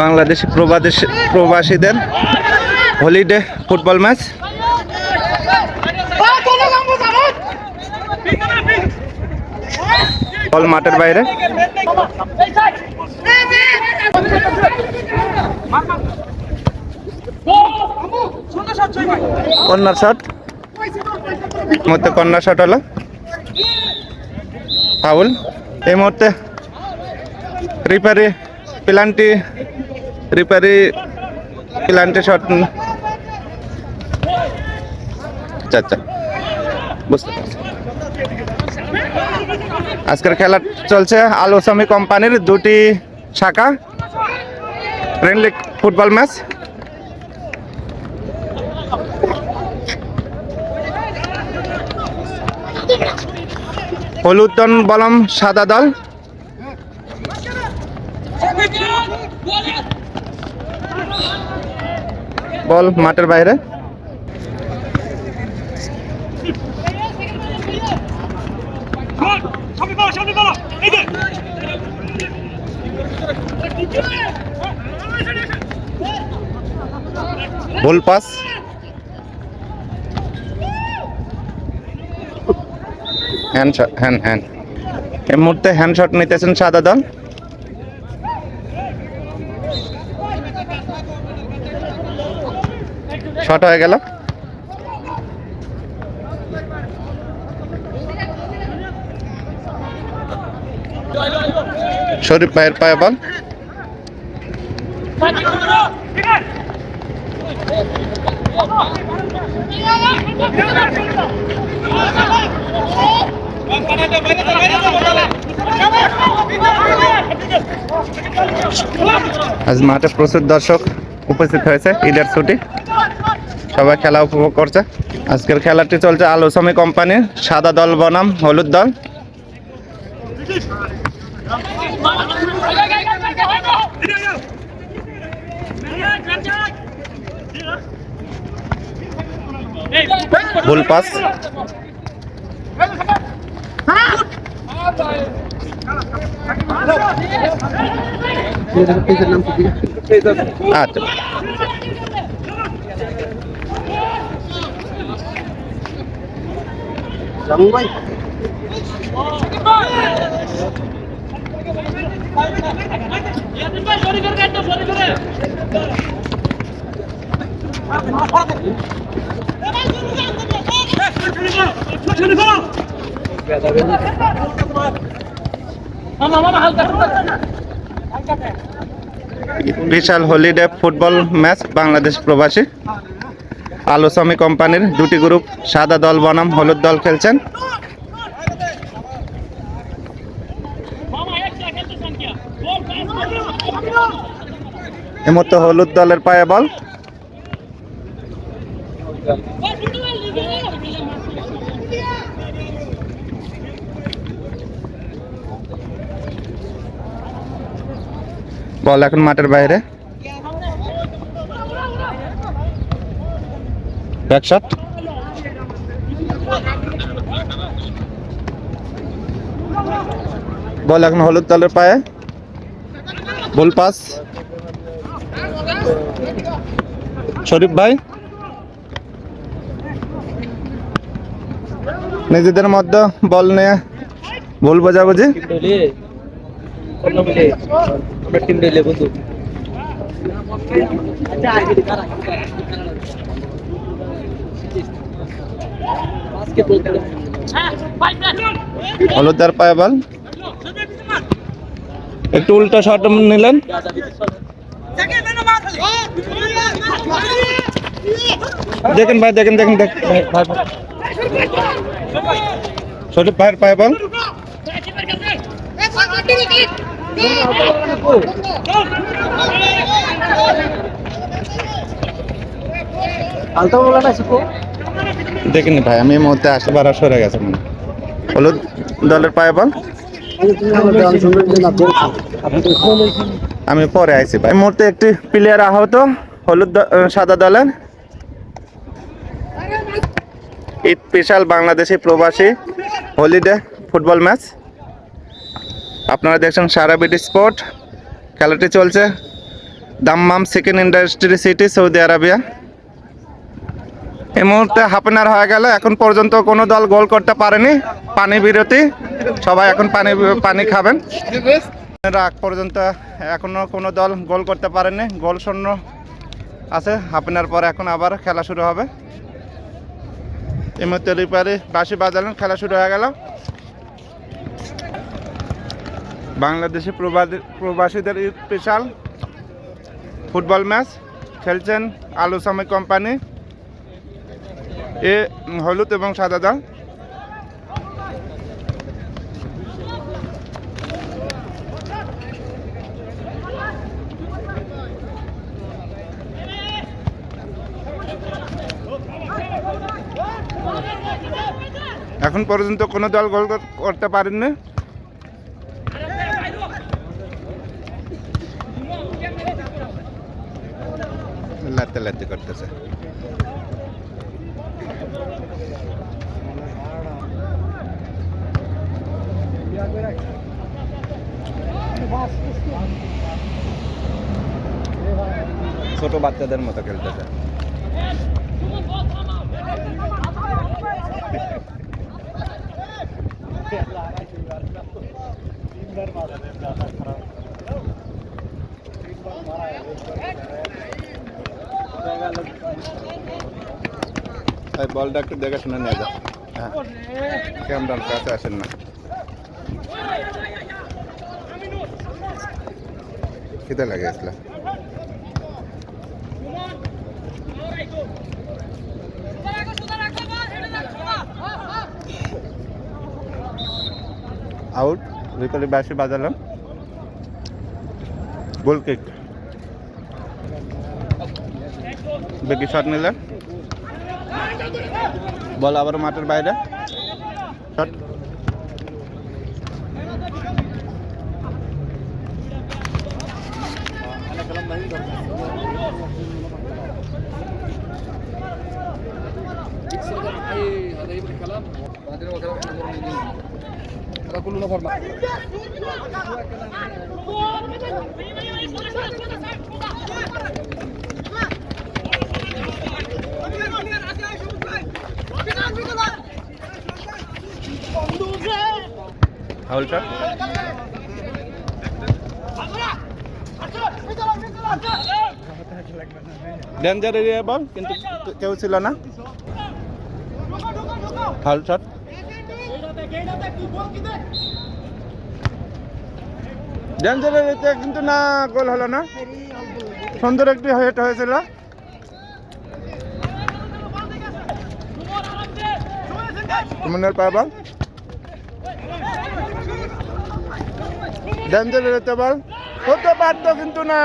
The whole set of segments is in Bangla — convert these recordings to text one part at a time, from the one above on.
বাংলাদেশি প্রবাদেশি প্রবাসীদের হলিডে ফুটবল ম্যাচ বল মাঠের বাইরে। কর্নার শট মধ্যে কর্নার শট হলো। ফাউল এই মুহূর্তে referee penalty referee penalty shot আচ্ছা আচ্ছা। বুঝতে আজকের খেলা চলছে আলোসামি কোম্পানির দুটি শাখা ফ্রেন্ডলি ফুটবল ম্যাচ হলুদ দল বলম সাদা দল। বল মাঠের বাইরে। ভুল পাস। Hand hand hand. এই মুহূর্তে হ্যান্ড শট নিতেছেন সাদা দল। শট হয়ে গেল। শরীফ ভাইয়ের পায়ে বল। আজ মাঠে প্রচুর দর্শক উপস্থিত হয়েছে, ঈদের ছুটি। সবাই খেলা উপভোগ করছে। আজকের খেলাটি চলছে আলোসমি কোম্পানির সাদা দল বনাম, হলুদ দল। ভুল পাস। আচ্ছা। সামনে পালা বিশাল হলিডে ফুটবল ম্যাচ বাংলাদেশ প্রবাসী। আলোসমি কোম্পানির দুটি গ্রুপ, সাদা দল বনাম, হলুদ দল খেলছেন। মুহূর্তে হলুদ দলের পায়ে বল। বল এখন মাঠের বাইরে। ব্যাকশট বল, এখন হলুদ দলের পায়ে। বল, পাস। শরীফ ভাই। নিজেদের মধ্যে বল নিয়ে ভুল বোঝাবুঝি। আমরা হলুদার পায়ে বল। একটু উল্টো শট নিলেন। দেখেন ভাই দেখেন দেখেন দেখেন। ভাই, ভাই, ভাই। শরীফ ভাইয়ের পায়ে বল। আলতা বলা না শিখো দেখিনি ভাই, আমি এই মুহূর্তে আসবার সরে গেছে মনে হলুদ দলের পায়ে বল। আমি পরে আইছি ভাই। মুহূর্তে একটি প্লেয়ার আহত, হলুদ সাদা দলের। ঈদ স্পেশাল বাংলাদেশি প্রবাসী হলিডে ফুটবল ম্যাচ। আপনারা দেখছেন সারা বিডি স্পোর্ট। খেলাটি চলছে Dammam second industry city Saudi Arabia. এই মুহূর্তে হাফ হয়ে গেল, এখন পর্যন্ত কোনো দল গোল করতে পারেনি। পানি বিরতি, সবাই এখন পানি পানি খাবেন। আগ পর্যন্ত এখনও কোনো দল গোল করতে পারেনি, গোল শূন্য আছে। হাফ পরে এখন আবার খেলা শুরু হবে। এই মুহূর্তে রিপারি বাঁশি বাজালেন, খেলা শুরু হয়ে গেল। বাংলাদেশি প্রবাসী প্রবাসীদের স্পেশাল ফুটবল ম্যাচ খেলছেন আলু সাময়িক কোম্পানি এ হলুদ এবং সাদা দল এখন পর্যন্ত কোনো দল গোল কর- করতে পারেননি? লাতে লাতে করতেছে। ছোট বাচ্চাদের মতো খেলতেছে বলটা একটু দেখে শুনে নিয়ে যাও। হ্যাঁ। ক্যামেরার কাছে আসেন না। খিদে লাগে আসলে আউট ভিতরে বাসি বাজালাম গোল কিক বেকি শট নিলেন বল আবার মাঠের বাইরে। ডেঞ্জার এরিয়া বল কিন্তু কেউ ছিল না। ফাউল শট ডেঞ্জার এরিয়াতে কিন্তু না, গোল হলো না। সুন্দর একটি হেট হয়েছিল। সুমনের পায় বল ডেঞ্জার এরিয়াতে বল হতে পারতো কিন্তু না।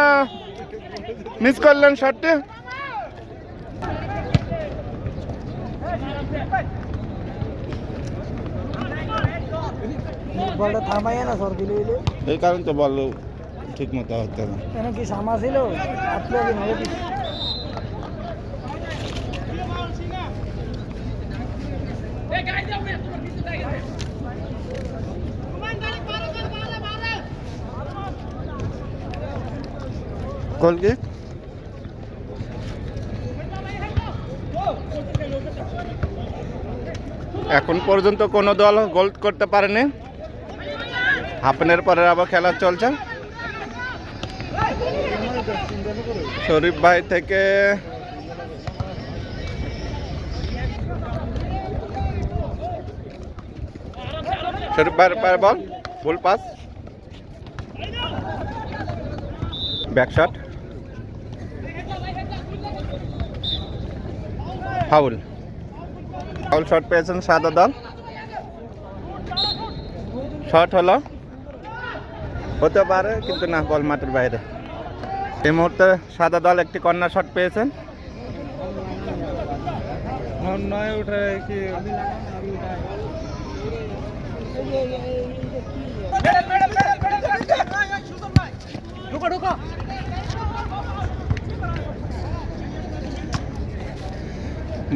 মিস করলেন শটটি বলটা থামাইয়া না সর দিলে দিলে এই কারণ তো বল ঠিক মতো হচ্ছে না। কেন কি সামা ছিল গোল কিক এখন পর্যন্ত কোনো দল গোল করতে পারেনি। হাফেনের পরে আবার খেলা চলছে। শরীফ ভাই থেকে শরীফ ভাইয়ের পায়ে ball, full pass. Back shot. Foul. Foul short পেয়েছেন সাদা দল শর্ট হলো হতে পারে কিন্তু না বল মাঠের বাইরে এই মুহূর্তে সাদা দল একটি কন্যা শট পেয়েছেন নয় উঠে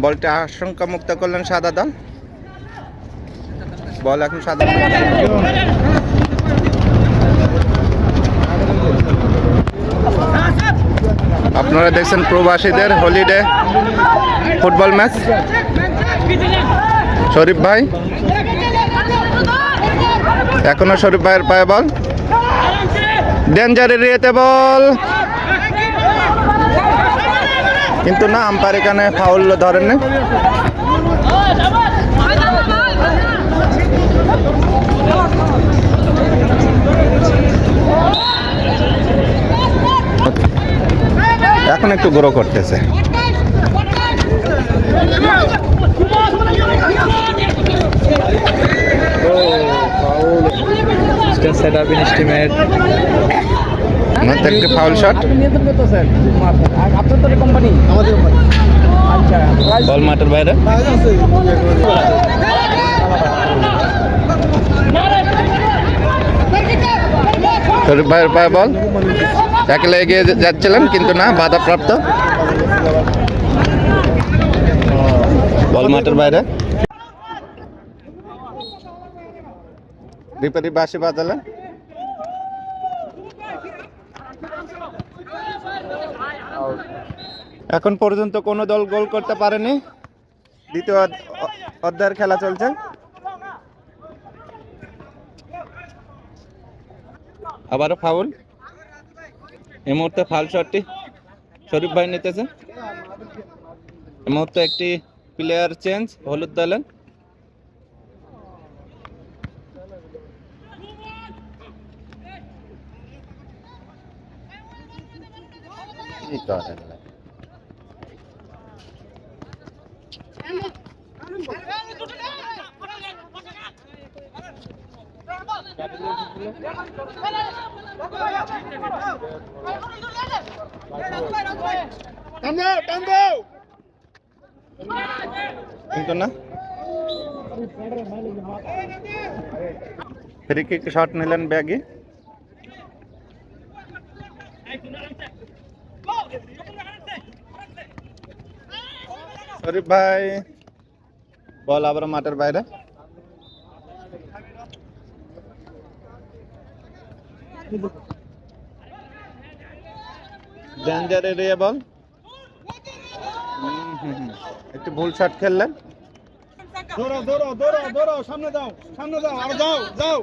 বলটা আশঙ্কা মুক্ত করলেন সাদা দল। বল এখন সাদা আপনারা দেখছেন প্রবাসীদের হলিডে ফুটবল ম্যাচ। শরীফ ভাই? এখনও শরীফ ভাইয়ের পায়ে বল। ডেঞ্জার এরিয়াতে বল। কিন্তু না আম্পায়ার এখানে ফাউল ধরেননি এখন একটু গ্রো করতেছে। সেট আপ মধ্যে একটি ফাউল শট তো কোম্পানি আমাদের কোম্পানি আচ্ছা বল মাঠের বাইরে। শরীফ ভাইয়ের পায়ে বল। একলা এগিয়ে যাচ্ছিলেন কিন্তু না বাধাপ্রাপ্ত। বল মাঠের বাইরে। রিপেরি বাসি বাজালেন এখন পর্যন্ত কোনো দল গোল করতে পারেনি। দ্বিতীয় অধ্যায়ের খেলা চলছে। আবারও ফাউল। এই মুহূর্তে ফাউল শটটি শরীফ ভাই নিতেছে। এই মুহূর্তে একটি প্লেয়ার চেঞ্জ হলুদ দলের। কি করে? কিন্তু না ফ্রি কিক শট নিলেন ব্যাগে শরীফ ভাই বল আবার মাঠের বাইরে ডেঞ্জার এরিয়া বল। একটু ভুল শট খেললেন। দৌড়াও দৌড়াও দৌড়াও দৌড়াও সামনে দাও সামনে দাও আর যাও যাও।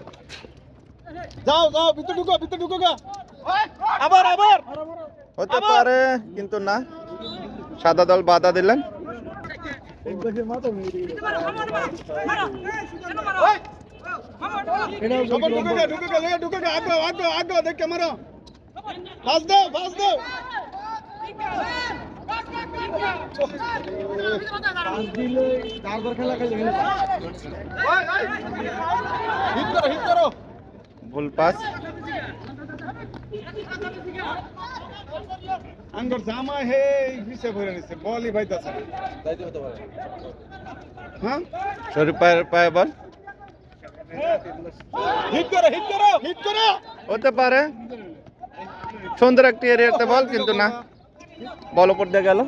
যাও যাও ভিতরে ঢুকো ভিতরে ঢুকো গা। আবার আবার। হতে পারে কিন্তু না। সাদা দল বাধা দিলেন। সবার ঢুকে গা ঢুকে গা লেগে ঢুকে গা আগে আগে আগে দেখে মারো। পাস দাও পাস দাও। ভুল পাস। আঙ্গর জামা হে পিছে ভরে নিছে বলই ভাইতাছে। হ্যাঁ? শরীফ পায়ের পায়ে বল হিট করো হিট করো হিট করো হতে পারে। সুন্দর একটি এরিয়াতে বল কিন্তু না। বল উপর দিয়ে গেল।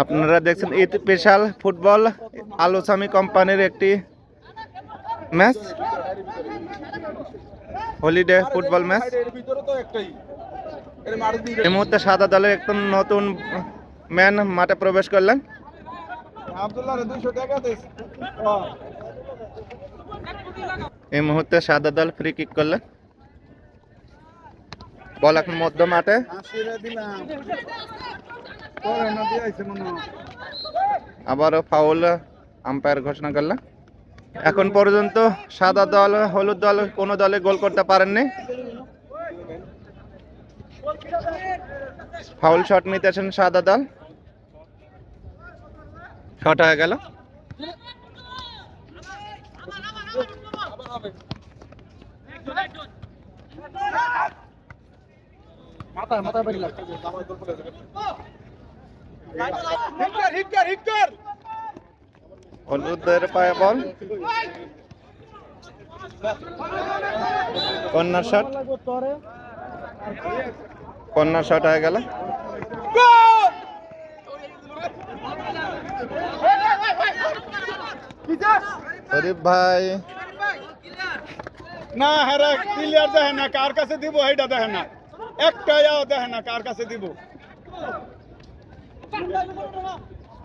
আপনারা দেখছেন এই স্পেশাল ফুটবল আলোসামি কোম্পানির একটি ম্যাচ হলিডে ফুটবল ম্যাচ এই মুহূর্তে সাদা দলের একদম নতুন ম্যান মাঠে প্রবেশ করলেন। আব্দুল্লাহ রে 200 টাকা এই মুহূর্তে সাদা দল ফ্রি কিক করলেন বল এখন মধ্য মাঠে। আবারও ফাউল আম্পায়ার ঘোষণা করলেন এখন পর্যন্ত সাদা দল, হলুদ দল কোনো দলে গোল করতে পারেননি। ফাউল শট নিতেছেন সাদা দল। শট হয়ে গেল। মাথা মাথা বাড়ি লাগছে হলুদের পায়ে ball. Corner shot corner shot হয়ে গেল। শরীফ ভাই। না হ্যাঁ ক্লিয়ার দেখে না কার কাছে দিব এইটা দেখে না একটা যাও দেখে না কার কাছে দিব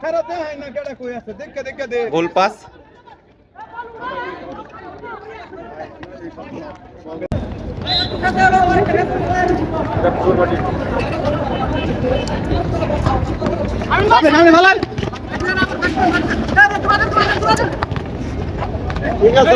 হ্যাঁ দেখে না কেডা কই আছে দেখে দেখে দে ভুল পাস ঠিক আছে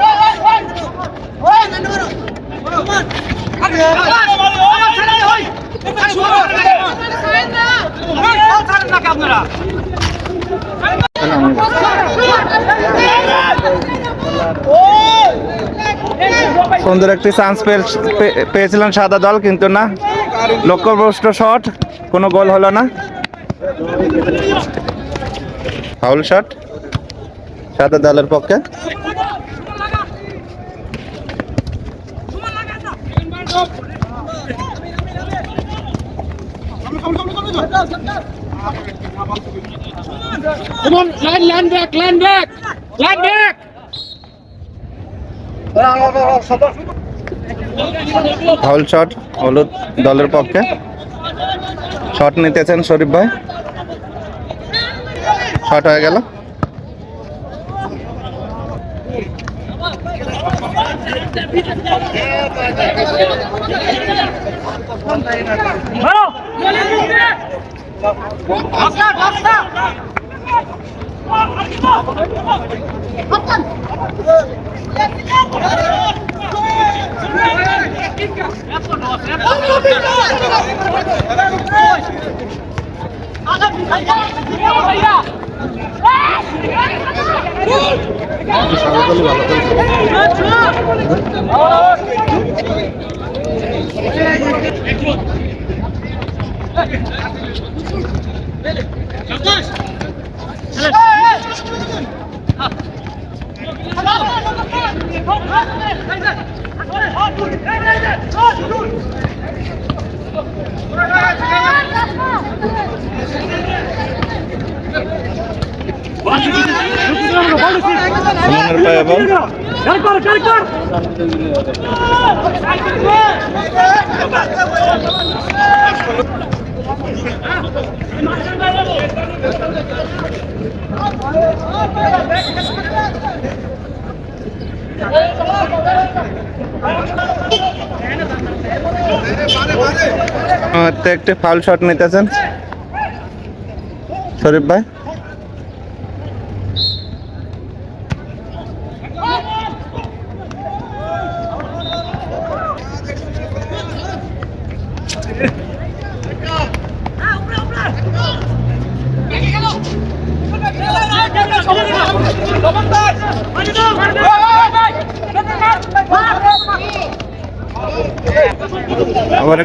সুন্দর একটি চান্স পেয়েছিলেন সাদা দল কিন্তু না। লক্ষ্যভ্রষ্ট শট কোনো গোল হলো না। ফাউল শট সাদা দলের পক্ষে? Come on, line, line back, line back, line back. Foul shot হলুদ দলের পক্ষে শট নিতেছেন শরীফ ভাই শট হয়ে গেল সবাই ভালো করে সুমনের পায়ে বল তো একটি ফাউল শট নিতেছেন। শরীফ ভাই?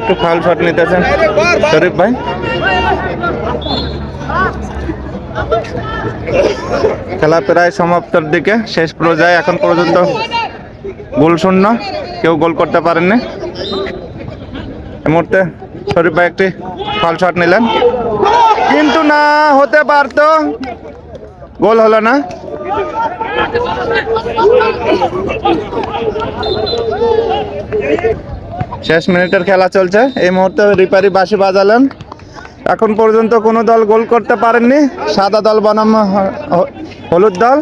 একটু ফাউল শট নিতেছেন। শরীফ ভাই? খেলা প্রায় সমাপ্তর দিকে, শেষ পর্যায়ে এখন পর্যন্ত গোল শূন্য। কেউ গোল করতে পারেননি। এই মুহূর্তে শরীফ ভাই একটি ফাউল শট নিলেন। কিন্তু না, হতে পারতো। গোল হলো না। শেষ মিনিটের খেলা চলছে। এই মুহূর্তে রিপারি বাসি বাজালেন। এখন পর্যন্ত কোনো দল গোল করতে পারেননি। সাদা দল বনাম হলুদ দল।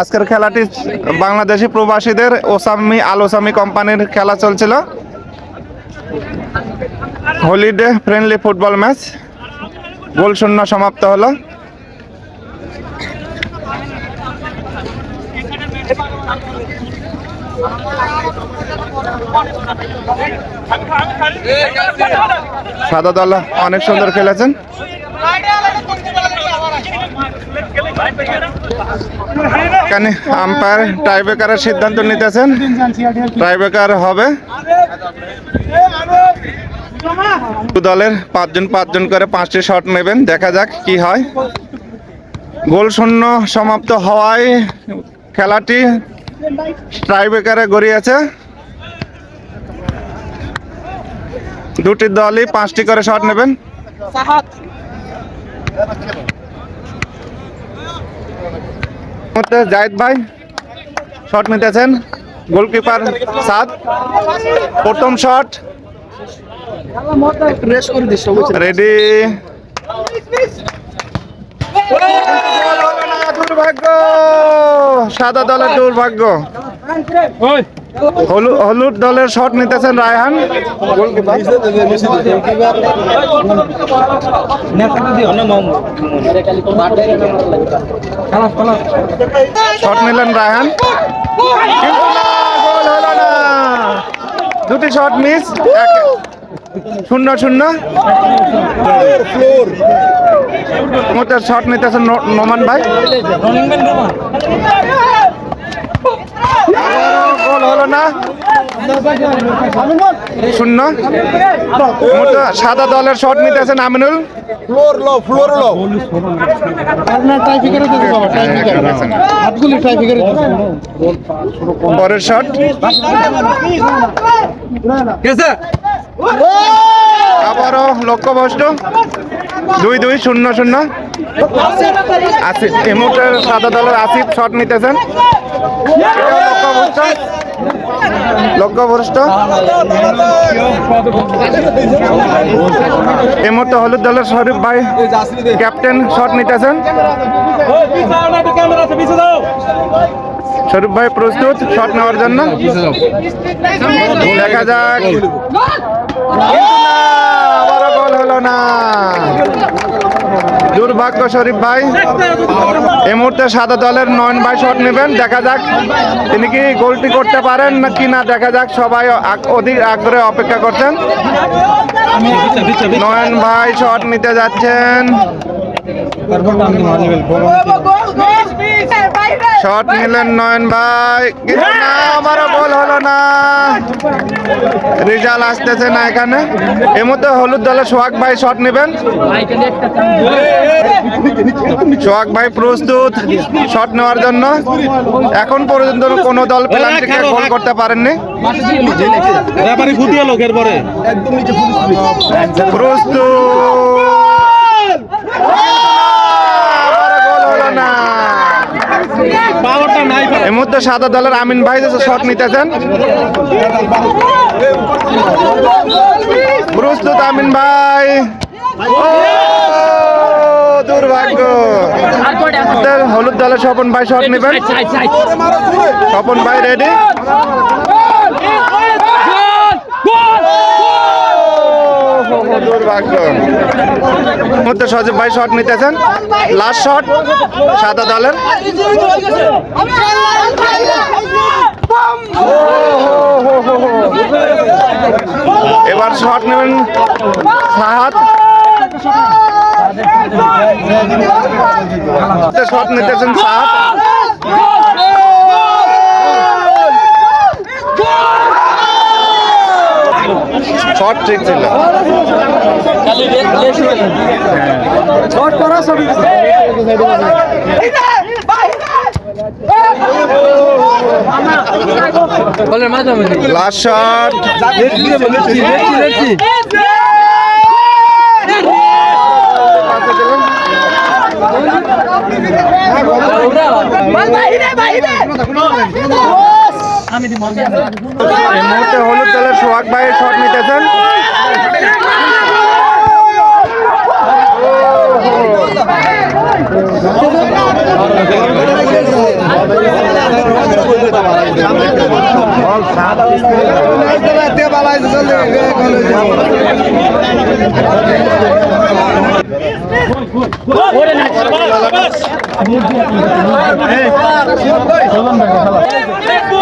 আজকের খেলাটি বাংলাদেশি প্রবাসীদের ওসামি আল ওসামি কোম্পানির খেলা চলছিল। Holiday friendly football match goal শূন্য সমাপ্ত হলো। সাদা দল অনেক সুন্দর খেলেছেন। কেন আম্পায়ার টাইব্রেকারের সিদ্ধান্ত নিতেছেন। টাইব্রেকার হবে। দলের পাঁচজন পাঁচজন করে পাঁচটি শট নেবেন। দেখা যাক কি হয়। গোল শূন্য সমাপ্ত হওয়ায় খেলাটি টাইব্রেকারে গড়িয়েছে। দুটি দলই পাঁচটি করে শট নেবেন। জাহিদ ভাই শট নিতেছেন। গোলকিপার সাদ। প্রথম শট। রেডি দুর্ভাগ্য। সাদা দলের দুর্ভাগ্য। হলুদ দলের শট নিতেছেন রায়হান। শট নিলেন রায়হান। দুটি শট মিস শূন্য শূন্য। শট নিতেছেন ন- নোমান ভাই। গোল হলো না? শূন্য? সাদা দলের শট নিতেছেন Aminul. Floor low floor low. দিতে পরের শট। আবারও লক্ষ্যভ্রষ্ট দুই দুই, শূন্য শূন্য। আসিফ, এই মুহূর্তে সাদা দলের আসিফ শট নিতেছেন। লক্ষ্যভ্রষ্ট লক্ষ্যভ্রষ্ট হলুদ দলের শরীফ ভাই ক্যাপ্টেন শট নিতেছেন। শরীফ ভাই প্রস্তুত শট নেওয়ার জন্য। দেখা যাক। দুর্ভাগ্য শরীফ ভাই, এই মুহূর্তে সাদা দলের নয়ন ভাই শট নেবেন। দেখা যাক তিনি কি গোলটি করতে পারেন না কি না। দেখা যাক সবাই অধিক আগ্রহে অপেক্ষা করছেন। নয়ন ভাই শট নিতে যাচ্ছেন। শট নিলেন নয়ন ভাই। কিন্তু না আমারও গোল হলো না। রেজাল্ট আসতেছে না এখানে। এর মধ্যে হলুদ দলের সোহাগ ভাই শট নেবেন। সোহাগ ভাই প্রস্তুত শট নেওয়ার জন্য। এখন পর্যন্ত কোনো দল পেনাল্টিকে গোল করতে পারেননি। প্রস্তুত আবারও গোল হলো না পাওয়ারটা নাই এই মুহূর্তে সাদা দলের আমিন ভাই শট নিতেছেন। প্রস্তুত আমিন ভাই। দুর্ভাগ্য। হলুদ দলের স্বপন ভাই শট নেবেন। স্বপন ভাই রেডি দুর্ভাগ্য মুহূর্তে সজীব ভাই শট নিতেছেন। লাস্ট শট সাদা দলের। এবার শট নেবেন সাহাত শট নিতেছেন সাহাত শট ঠিক ছিল। লাস্ট শট মুহূর্তে হলুদ দলের সোহাগ ভাইয়ের শট নিতেছেন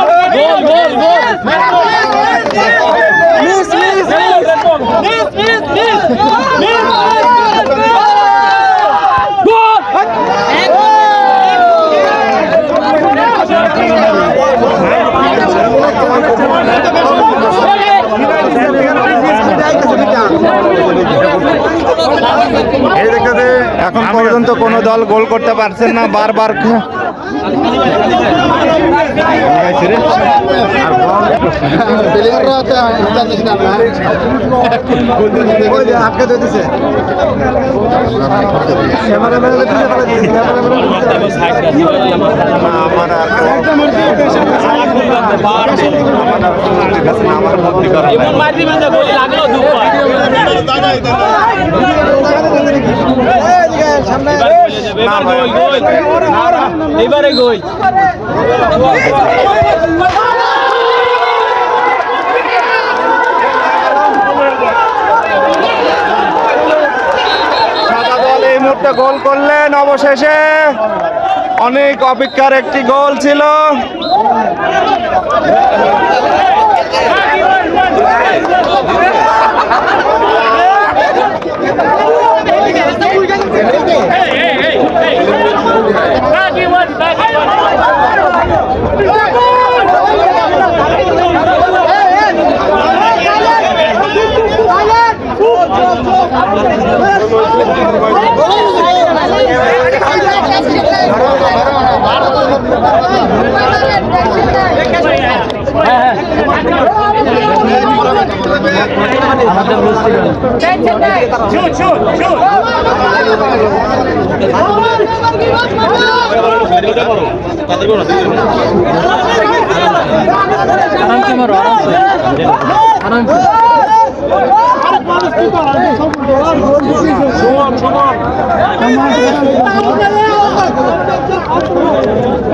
Hey! এখন পর্যন্ত কোনো দল গোল করতে পারছেন না বারবার আমার আর আমার বুদ্ধি করা নাই। না গোল সাদা দল এই মুহূর্তে গোল করলেন অবশেষে অনেক অপেক্ষার একটি গোল ছিল। one, back one.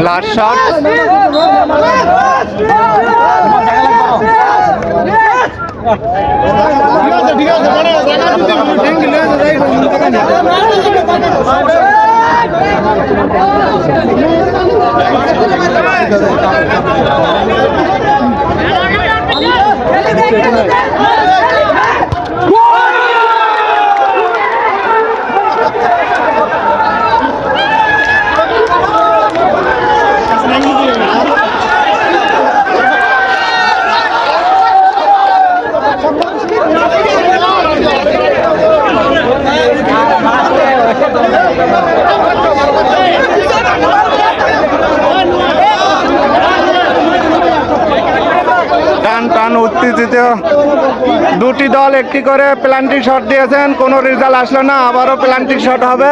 Last shot টান টান উত্তেজিত দুটি দল একটি করে প্লান্টিক শট দিয়েছেন কোনো রেজাল্ট আসলো না আবারও প্লান্টিক শট হবে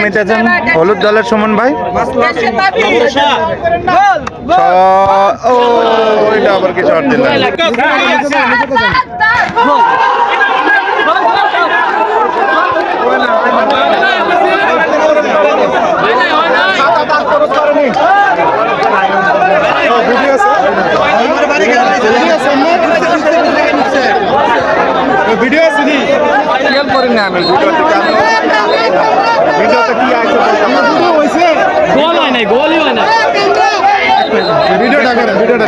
নিতেছেন হলুদ দলের সুমন ভাই। শ- ও ওইটা আবার কি শট দিলেন ভিডিও আছে? নি খেয়াল করি না আমি ভিডিওতে ভিডিওতে কি আছে হইছে গোল হয় নাই গোলই হয় না। ভিডিওটা ভিডিওটা